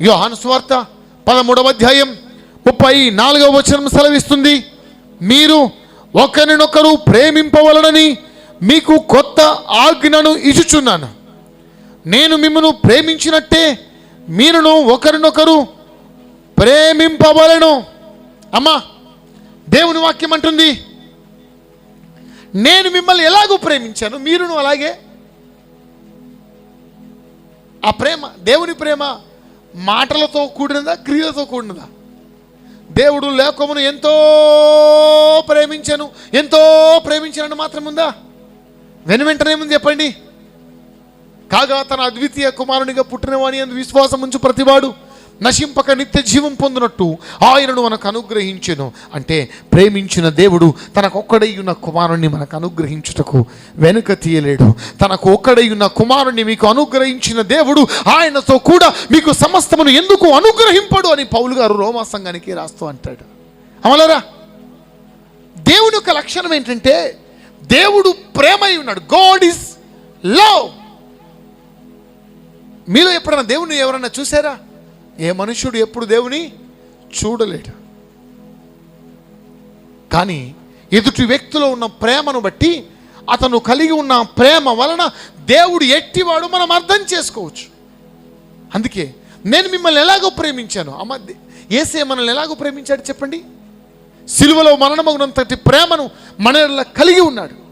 యోహాను స్వార్త పదమూడవ అధ్యాయం ముప్పై నాలుగవ వచనం సెలవిస్తుంది. మీరు ఒకరినొకరు ప్రేమింపవలనని మీకు కొత్త ఆజ్ఞను ఇచ్చుచున్నాను. నేను మిమ్మను ప్రేమించినట్టే మీరును ఒకరినొకరు ప్రేమింపవలను. అమ్మా దేవుని వాక్యం అంటుంది నేను మిమ్మల్ని ఎలాగో ప్రేమించాను? మీరును అలాగే? ఆ ప్రేమ దేవుని ప్రేమ మాటలతో కూడినదా క్రియలతో కూడినదా? దేవుడు లేకమును ఎంతో ప్రేమించాను ఎంతో ప్రేమించాను మాత్రం ఉందా వెను వెంటనే ముందు చెప్పండి. కాగా తన అద్వితీయ కుమారునిగా పుట్టినవాణి అందు విశ్వాసం ఉంచు ప్రతివాడు నశింపక నిత్య జీవం పొందినట్టు ఆయనను మనకు అనుగ్రహించెను. అంటే ప్రేమించిన దేవుడు తనకొక్కడై ఉన్న కుమారుణ్ణి మనకు అనుగ్రహించుటకు వెనుక తీయలేడు. తనకు ఒక్కడై ఉన్న కుమారుణ్ణి మీకు అనుగ్రహించిన దేవుడు ఆయనతో కూడా మీకు సమస్తమును ఎందుకు అనుగ్రహింపడు అని పౌలు గారు రోమా సంఘానికి రాస్తూ అంటాడు. అమలరా? దేవుని యొక్క లక్షణం ఏంటంటే దేవుడు ప్రేమై ఉన్నాడు గాడ్ ఇస్ లవ్ మీరు ఎప్పుడైనా దేవుని ఎవరన్నా చూసారా? ఏ మనుష్యుడు ఎప్పుడు దేవుని చూడలేడు. కానీ ఎదుటి వ్యక్తిలో ఉన్న ప్రేమను బట్టి అతను కలిగి ఉన్న ప్రేమ వలన దేవుడు ఎట్టివాడు మనం అర్థం చేసుకోవచ్చు. అందుకే నేను మిమ్మల్ని ఎలాగో ప్రేమించాను. అమ్మ ఏసే మనల్ని ఎలాగో ప్రేమించాడు చెప్పండి? సిలువలో మరణమగునంతటి ప్రేమను మన కలిగి ఉన్నాడు.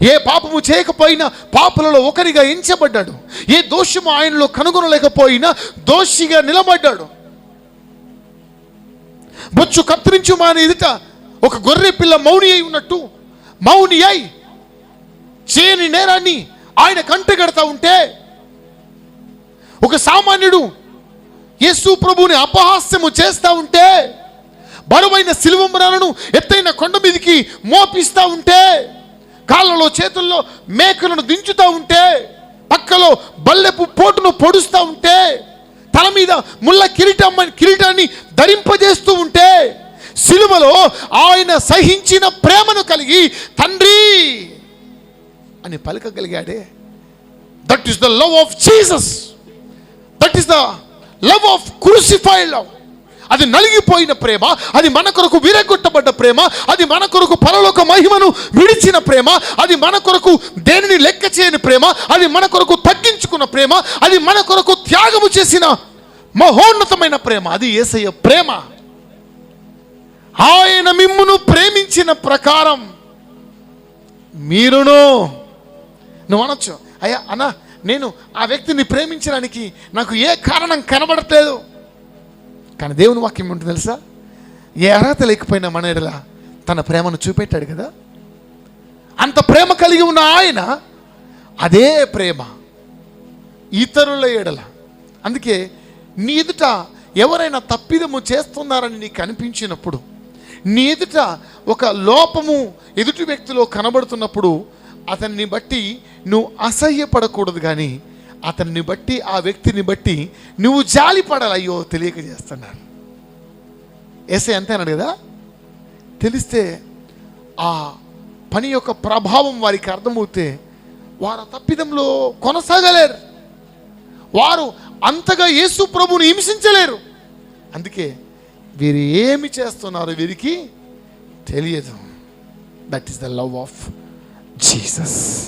ఏ పాపము చేయకపోయినా పాపులలో ఒకరిగా ఎంచబడ్డాడు ఏ దోషము ఆయనలో కనుగొనలేకపోయినా దోషిగా నిలబడ్డాడు. బొచ్చు కత్తిరించు మాని ఎదుట ఒక గొర్రె పిల్ల మౌని అయి ఉన్నట్టు మౌని అయి చేయని నేరాన్ని ఆయన కంటగడతా ఉంటే ఒక సామాన్యుడు యేసు ప్రభుని అపహాస్యము చేస్తా ఉంటే బరువైన సిలువమురాలను ఎత్తైన కొండ మీదకి మోపిస్తా ఉంటే కాళ్ళలో చేతుల్లో మేకలను దించుతూ ఉంటే పక్కలో బల్లెపు పోటును పొడుస్తూ ఉంటే తల మీద ముళ్ళ కిరీటం కిరీటాన్ని ధరింపజేస్తూ ఉంటే సిలువలో ఆయన సహించిన ప్రేమను కలిగి తండ్రి! అని పలకగలిగాడే. That is the love of Jesus that is the love of crucified love అది నలిగిపోయిన ప్రేమ అది మన కొరకు విరగొట్టబడ్డ ప్రేమ అది మన కొరకు పరలోక మహిమను విడిచిన ప్రేమ అది మన కొరకు దేనిని లెక్క చేయని ప్రేమ అది మన కొరకు తగ్గించుకున్న ప్రేమ అది మన కొరకు త్యాగము చేసిన మహోన్నతమైన ప్రేమ. అది ఏసయ్య ప్రేమ. ఆయన మిమ్మును ప్రేమించిన ప్రకారం మీరును. నువ్వు అనొచ్చు అయ్యా అన్న నేను ఆ వ్యక్తిని ప్రేమించడానికి నాకు ఏ కారణం కనబడట్లేదు. కానీ దేవుని వాక్యం ఉంటుంది తెలుసా? ఏ అర్హత లేకపోయినా మన ఎడల తన ప్రేమను చూపెట్టాడు కదా? అంత ప్రేమ కలిగి ఉన్న ఆయన అదే ప్రేమ ఇతరుల ఎడల. అందుకే నీ ఎదుట ఎవరైనా తప్పిదము చేస్తున్నారని నీకు అనిపించినప్పుడు నీ ఎదుట ఒక లోపము ఎదుటి వ్యక్తిలో కనబడుతున్నప్పుడు అతన్ని బట్టి నువ్వు అసహ్యపడకూడదు కానీ అతన్ని బట్టి ఆ వ్యక్తిని బట్టి నువ్వు జాలి పడాలి అయ్యో తెలియక చేస్తున్నాను ఎస్ఐ అంతే కదా? తెలిస్తే ఆ పని యొక్క ప్రభావం వారికి అర్థమవుతే వారు తప్పిదంలో కొనసాగలేరు. వారు అంతగా యేసు ప్రభుని హింసించలేరు. అందుకే వీరు ఏమి చేస్తున్నారో వీరికి తెలియదు. That is the love of Jesus